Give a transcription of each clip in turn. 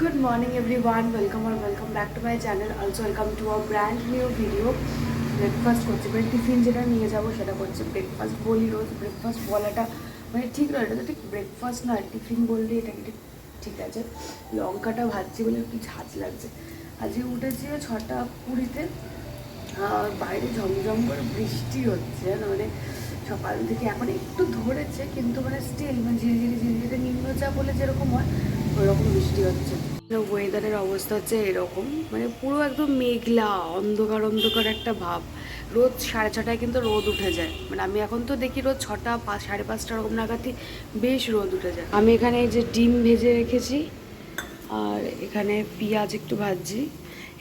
Good morning everyone, welcome or welcome back to my channel. Also welcome to a brand new video. Breakfast করছি। মানে tiffin যেটা নিয়ে যাব সেটা করছি। ব্রেকফাস্ট বলি রোজ। ব্রেকফাস্ট বলাটা মানে ঠিক নয়। এটা তো ঠিক ব্রেকফাস্ট নয়। টিফিন বললে এটাকে ঠিক? ঠিক আছে। লঙ্কাটা ভাজছি বলে একটু ঝাঁজ লাগছে। আজকে উঠেছি ছটা কুড়িতে। আর বাইরে ঝমঝম করে বৃষ্টি হচ্ছে। মানে সকাল থেকে এখন একটু ধরেছে, কিন্তু মানে স্টিল মানে ধীরে ধীরে ধীরে ধীরে নিম্নচাপ বলে যেরকম হয়, ওরকম বৃষ্টি হচ্ছে। ওয়েদারের অবস্থা হচ্ছে এরকম মানে পুরো একদম মেঘলা, অন্ধকার অন্ধকার একটা ভাব। রোজ সাড়ে ছটায় কিন্তু রোদ উঠে যায়। মানে আমি এখন তো দেখি রোজ ছটা পাঁচ সাড়ে পাঁচটা রকম নাগাদই বেশ রোদ উঠে যায়। আমি এখানে যে ডিম ভেজে রেখেছি, আর এখানে পেঁয়াজ একটু ভাজছি।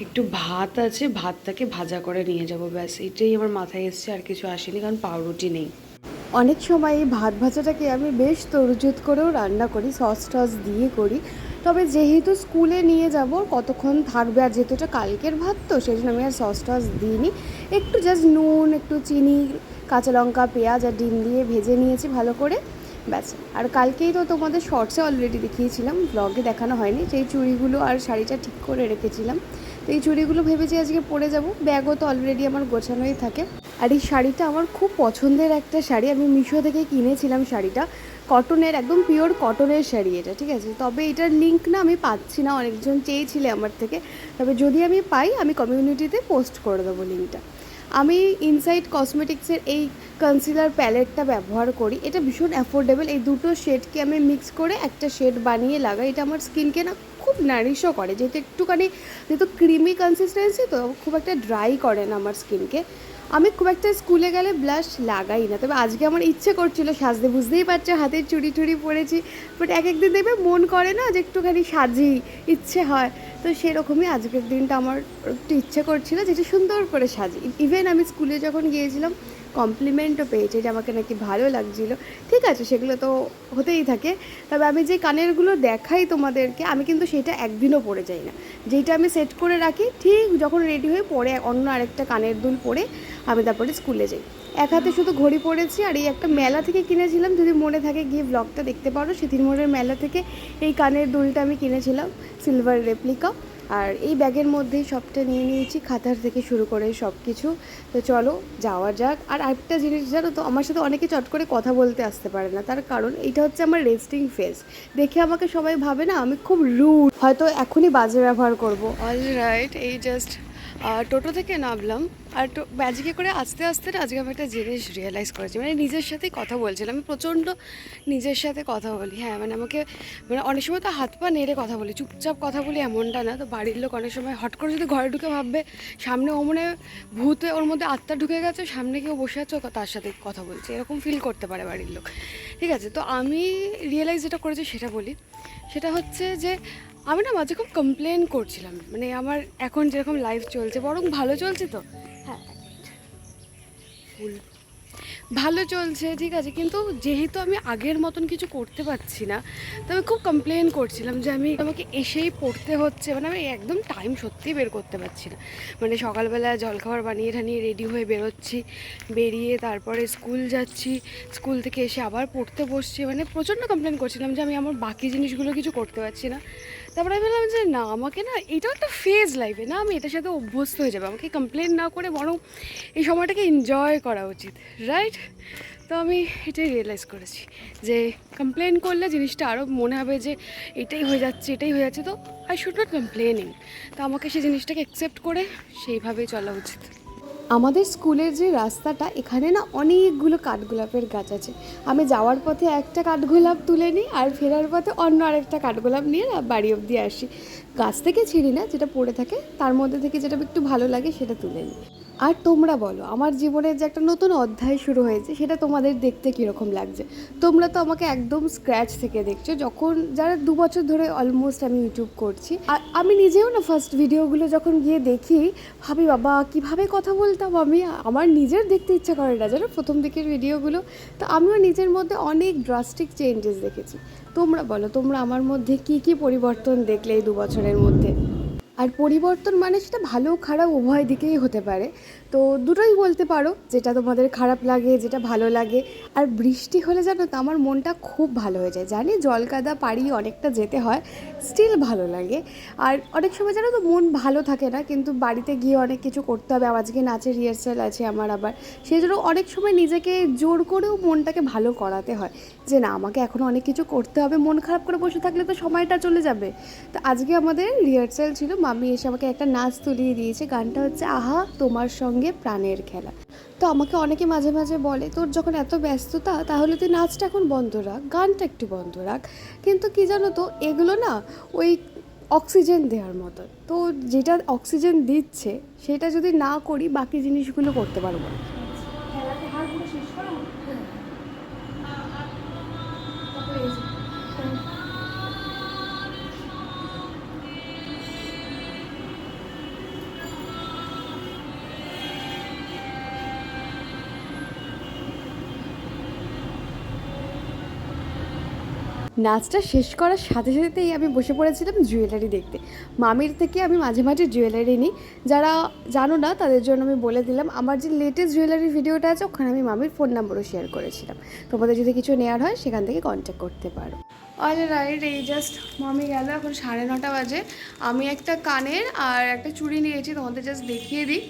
একটু ভাত আছে, ভাতটাকে ভাজা করে নিয়ে যাব, ব্যাস। এটাই আমার মাথায় এসছে, আর কিছু আসেনি, কারণ পাউরুটি নেই। অনেক সময় এই ভাত ভাজাটাকে আমি বেশ তরুজুত করেও রান্না করি, সস টস দিয়ে করি। তবে যেহেতু স্কুলে নিয়ে যাব, কতক্ষণ থাকবে? আর যেহেতু এটা কালকের ভাত, তো সেই জন্য আমি আর সস টস দিইনি। একটু জাস্ট নুন, একটু চিনি, কাঁচা লঙ্কা, পেঁয়াজ আর ডিম দিয়ে ভেজে নিয়েছি ভালো করে। ব্যাস। আর কালকেই তো তোমাদের শর্টসে অলরেডি দেখিয়েছিলাম ব্লগে দেখানো হয়নি। সেই চুড়িগুলো আর শাড়িটা ঠিক করে রেখেছিলাম তো এই চুড়িগুলো ভেবেছি আজকে পরে যাব। ব্যাগও তো অলরেডি আমার গোছানোই থাকে। আর এই শাড়িটা আমার খুব পছন্দের একটা শাড়ি। আমি মিশো থেকে কিনেছিলাম শাড়িটা। কটনের, একদম পিওর কটনের শাড়ি এটা, ঠিক আছে? তবে এটার লিঙ্ক না আমি পাচ্ছি না, অনেকজন চেয়েছিলে আমার থেকে। তবে যদি আমি পাই, আমি কমিউনিটিতে পোস্ট করে দেবো লিঙ্কটা আমি ইনসাইড কসমেটিক্সের এই কনসিলার প্যালেটটা ব্যবহার করি। এটা ভীষণ অ্যাফোর্ডেবল এই দুটো শেডকে আমি মিক্স করে একটা শেড বানিয়ে লাগাই। এটা আমার স্কিনকে না খুব নারিশও করে। যেহেতু একটুখানি, যেহেতু ক্রিমি কনসিস্টেন্সি তো খুব একটা ড্রাই করে না আমার স্কিনকে আমি খুব একটা স্কুলে গেলে ব্লাশ লাগাই না, তবে আজকে আমার ইচ্ছে করছিল, সাজতে বুঝতেই পারছ হাতে চুড়ি টুড়ি পরেছি বাট এক একদিন দেখবে মন করে না যে একটুখানি সাজি, ইচ্ছে হয়। তো সেরকমই আজকের দিনটা আমার একটু ইচ্ছে করছিল যেটা সুন্দর করে সাজি। ইভেন আমি স্কুলে যখন গিয়েছিলাম কমপ্লিমেন্টও পেয়েছে যে আমাকে নাকি ভালো লাগছিল। ঠিক আছে, সেগুলো তো হতেই থাকে, তবে আমি যে কানেরগুলো দেখাই তোমাদেরকে, আমি কিন্তু সেটা একদিনও পরে যাই না। যেটা আমি সেট করে রাখি, ঠিক যখন রেডি হয়ে পরে অন্য আরেকটা কানের দুল পরে আমি তারপরে স্কুলে যাই। এক হাতে শুধু ঘড়ি পরেছি আর এই একটা মেলা থেকে কিনেছিলাম। যদি মনে থাকে গিয়ে ব্লগটা দেখতে পারো। সেতির মোড়ের মেলা থেকে এই কানের দুলটা আমি কিনেছিলাম সিলভার রেপ্লিকা আর এই ব্যাগের মধ্যেই সবটা নিয়ে নিয়েছি, খাতার থেকে শুরু করে সব কিছু তো চলো, যাওয়া যাক। আর একটা জিনিস, জানো তো, আমার সাথে অনেকে চট করে কথা বলতে আসতে পারে না। তার কারণ এটা হচ্ছে আমার রেস্টিং ফেস দেখে আমাকে সবাই ভাবে না, আমি খুব রুড হয়তো এখনই বাজে ব্যবহার করব। অল রাইট এই জাস্ট টোটো থেকে নামলাম। আর ম্যাজিকে করে আস্তে আস্তে না আজকে আমি একটা জিনিস রিয়েলাইজ করেছি। মানে নিজের সাথেই কথা বলছিলাম। আমি প্রচণ্ড নিজের সাথে কথা বলি। হ্যাঁ মানে আমাকে মানে অনেক সময় তো হাত পা নেড়ে কথা বলি। চুপচাপ কথা বলি এমনটা না। তো বাড়ির লোক অনেক সময় হট করে যদি ঘরে ঢুকে ভাববে, সামনে ও মনে ভূতে ওর মধ্যে আত্মা ঢুকে গেছে, সামনে কেউ বসে আছে তার সাথে কথা বলছে। এরকম ফিল করতে পারে বাড়ির লোক। ঠিক আছে? তো আমি রিয়েলাইজ যেটা করেছি সেটা বলি। সেটা হচ্ছে যে আমি না মাঝে খুব কমপ্লেন করছিলাম। মানে আমার এখন যেরকম লাইফ চলছে, বরং ভালো চলছে তো। হ্যাঁ। ভালো চলছে, ঠিক আছে। কিন্তু যেহেতু আমি আগের মতন কিছু করতে পারছি না, তো আমি খুব কমপ্লেন করছিলাম যে আমি আমাকে এসেই পড়তে হচ্ছে। মানে আমি একদম টাইম সত্যিই বের করতে পারছি না। মানে সকালবেলা জলখাবার বানিয়ে ঠানিয়ে রেডি হয়ে বেরোচ্ছি, বেরিয়ে তারপরে স্কুল যাচ্ছি। স্কুল থেকে এসে আবার পড়তে বসছি। মানে প্রচণ্ড কমপ্লেন করছিলাম যে আমি আমার বাকি জিনিসগুলো কিছু করতে পারছি না। তারপরে আমি বললাম যে না, আমাকে না এটাও একটা ফেজ লাইফে না আমি এটার সাথে অভ্যস্ত হয়ে যাবে। আমাকে কমপ্লেন না করে বরং এই সময়টাকে এনজয় করা উচিত। রাইট তো আমি এটাই রিয়েলাইজ করেছি যে কমপ্লেন করলে জিনিসটা আরও মনে হবে যে এটাই হয়ে যাচ্ছে, এটাই হয়ে যাচ্ছে। তো আই শুড নট কমপ্লেনিং তো আমাকে সেই জিনিসটাকে অ্যাকসেপ্ট করে সেইভাবেই চলা উচিত। আমাদের স্কুলের যে রাস্তাটা, এখানে না অনেকগুলো কাঠগোলাপের গাছ আছে। আমি যাওয়ার পথে একটা কাঠগোলাপ তুলে নিই আর ফেরার পথে অন্য আরেকটা কাঠগোলাপ নিয়ে না বাড়ি অবধি আসি। গাছ থেকে ছিঁড়ি না, যেটা পড়ে থাকে, তার মধ্যে থেকে যেটা একটু ভালো লাগে সেটা তুলে নিই। আর তোমরা বলো, আমার জীবনের যে একটা নতুন অধ্যায় শুরু হয়েছে, সেটা তোমাদের দেখতে কীরকম লাগছে? তোমরা তো আমাকে একদম স্ক্র্যাচ থেকে দেখছ, যখন যারা দু বছর ধরে অলমোস্ট আমি ইউটিউব করছি, আর আমি নিজেও না ফার্স্ট ভিডিওগুলো যখন গিয়ে দেখি, ভাবি বাবা, কীভাবে কথা বলতাম আমি? আমার নিজের দেখতে ইচ্ছা করে না, জানো? প্রথম দিকের ভিডিওগুলো তো আমিও নিজের মধ্যে অনেক ড্রাস্টিক চেঞ্জেস দেখেছি। তোমরা বলো, তোমরা আমার মধ্যে কি কি পরিবর্তন দেখলে এই দু বছরের মধ্যে? আর পরিবর্তন মানে সেটা ভালো খারাপ উভয় দিকেই হতে পারে। তো দুটোই বলতে পারো, যেটা তোমাদের খারাপ লাগে, যেটা ভালো লাগে। আর বৃষ্টি হলে জানো তো, আমার মনটা খুব ভালো হয়ে যায়। জানি জল কাদা পাড়ি অনেকটা যেতে হয় স্টিল ভালো লাগে। আর অনেক সময় জানো তো, মন ভালো থাকে না, কিন্তু বাড়িতে গিয়ে অনেক কিছু করতে হবে। আজকে নাচের রিহার্সাল আছে আমার আবার। সেই জন্য অনেক সময় নিজেকে জোর করেও মনটাকে ভালো করাতে হয়। যে না, আমাকে এখনও অনেক কিছু করতে হবে, মন খারাপ করে বসে থাকলে তো সময়টা চলে যাবে। তো আজকে আমাদের রিহার্সাল ছিল মামি এসে আমাকে একটা নাচ তুলিয়ে দিয়েছে, গানটা হচ্ছে আহা, তোমার সঙ্গে প্রাণের খেলা। তো আমাকে অনেকে মাঝে মাঝে বলে তোর যখন এত ব্যস্ততা তাহলে তুই নাচটা এখন বন্ধ রাখ গানটা একটু বন্ধ রাখ। কিন্তু কি জানো তো এগুলো না ওই অক্সিজেন দেওয়ার মতো। তো যেটা অক্সিজেন দিচ্ছে সেটা যদি না করি বাকি জিনিসগুলো করতে পারব না। নাচটা শেষ করার সাথে সাথেই আমি বসে পড়েছিলাম জুয়েলারি দেখতে। মামির থেকে আমি মাঝে মাঝে জুয়েলারি নিই। যারা জানো না, তাদের জন্য আমি বলে দিলাম, আমার যে লেটেস্ট জুয়েলারি ভিডিওটা আছে, ওখানে আমি মামির ফোন নাম্বারও শেয়ার করেছিলাম। তোমাদের যদি কিছু নেওয়ার হয়, সেখান থেকে কন্ট্যাক্ট করতে পারো। অল রাইট এই জাস্ট মামি গেল, এখন সাড়ে নটা বাজে। আমি একটা কানের আর একটা চুড়ি নিয়েছি, তোমাদের জাস্ট দেখিয়ে দিই।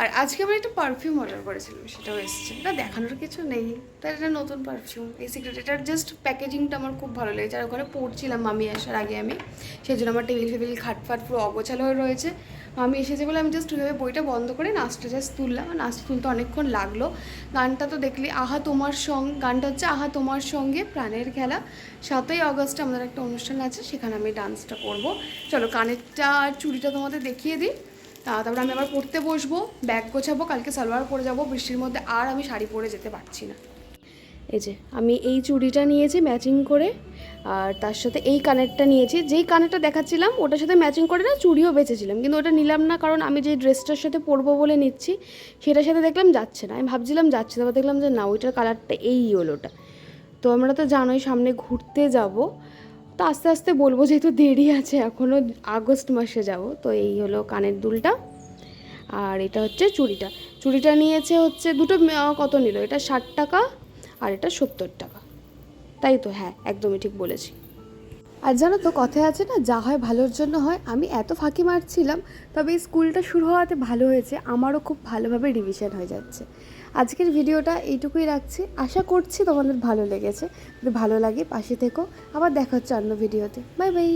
আর আজকে আমার একটা পারফিউম অর্ডার করেছিলাম, সেটাও এসেছে। এটা দেখানোর কিছু নেই। তার এটা নতুন পারফিউম এই সিক্রেট এটার জাস্ট প্যাকেজিংটা আমার খুব ভালো লেগেছে। আর ওখানে পড়ছিলাম মামি আসার আগে আমি। সেই জন্য আমার টেবিল ফেবিল খাটফাট পুরো অগোছালো হয়ে রয়েছে। মামি এসেছে বলে আমি জাস্ট ওইভাবে বইটা বন্ধ করে নাচটা জাস্ট তুললাম। আর নাচটা তুলতে অনেকক্ষণ লাগল। গানটা তো দেখলি, আহা তোমার সঙ্গ গানটা হচ্ছে আহা তোমার সঙ্গে প্রাণের খেলা। সাতই আগস্টে আমাদের একটা অনুষ্ঠান আছে, সেখানে আমি ডান্সটা করব। চলো, কানেরটা আর চুড়িটা তোমাদের দেখিয়ে দিই। তারপরে আমি আবার পড়তে বসবো, ব্যাগ গোছাবো, কালকে সালোয়ার পরে যাব, বৃষ্টির মধ্যে আর আমি শাড়ি পরে যেতে পারছি না। এই যে, আমি এই চুড়িটা নিয়েছি ম্যাচিং করে, আর তার সাথে এই কানেরটা নিয়েছি। যেই কানেরটা দেখাচ্ছিলাম, ওটার সাথে ম্যাচিং করে না চুড়িও বেঁচেছিলাম, কিন্তু ওটা নিলাম না, কারণ আমি যেই ড্রেসটার সাথে পরবো বলে নিচ্ছি, সেটার সাথে দেখলাম যাচ্ছে না। আমি ভাবছিলাম যাচ্ছে তারপর দেখলাম যে না, ওইটার কালারটা এই ইয়েলোটা। তো আমরা তো জানোই, সামনে ঘুরতে যাব তো আস্তে আস্তে বলব যেহেতু দেরি আছে এখনও আগস্ট মাসে যাব, তো এই হলো কানের দুলটা। আর এটা হচ্ছে চুড়িটা। চুড়িটা নিয়েছে হচ্ছে দুটো কত নিল? এটা ষাট টাকা আর এটা সত্তর টাকা। তাই তো? হ্যাঁ একদমই ঠিক বলেছি। আর জানো তো, কথায় আছে না, যা হয় ভালোর জন্য হয়। আমি এত ফাঁকি মারছিলাম, তবে স্কুলটা শুরু হওয়াতে ভালো হয়েছে। আমারও খুব ভালোভাবে রিভিশন হয়ে যাচ্ছে। আজকের ভিডিওটা এইটুকুই রাখছি। আশা করছি তোমাদের ভালো লেগেছে। যদি ভালো লাগে পাশে থেকো। আবার দেখা হচ্ছে অন্য ভিডিওতে। Bye bye.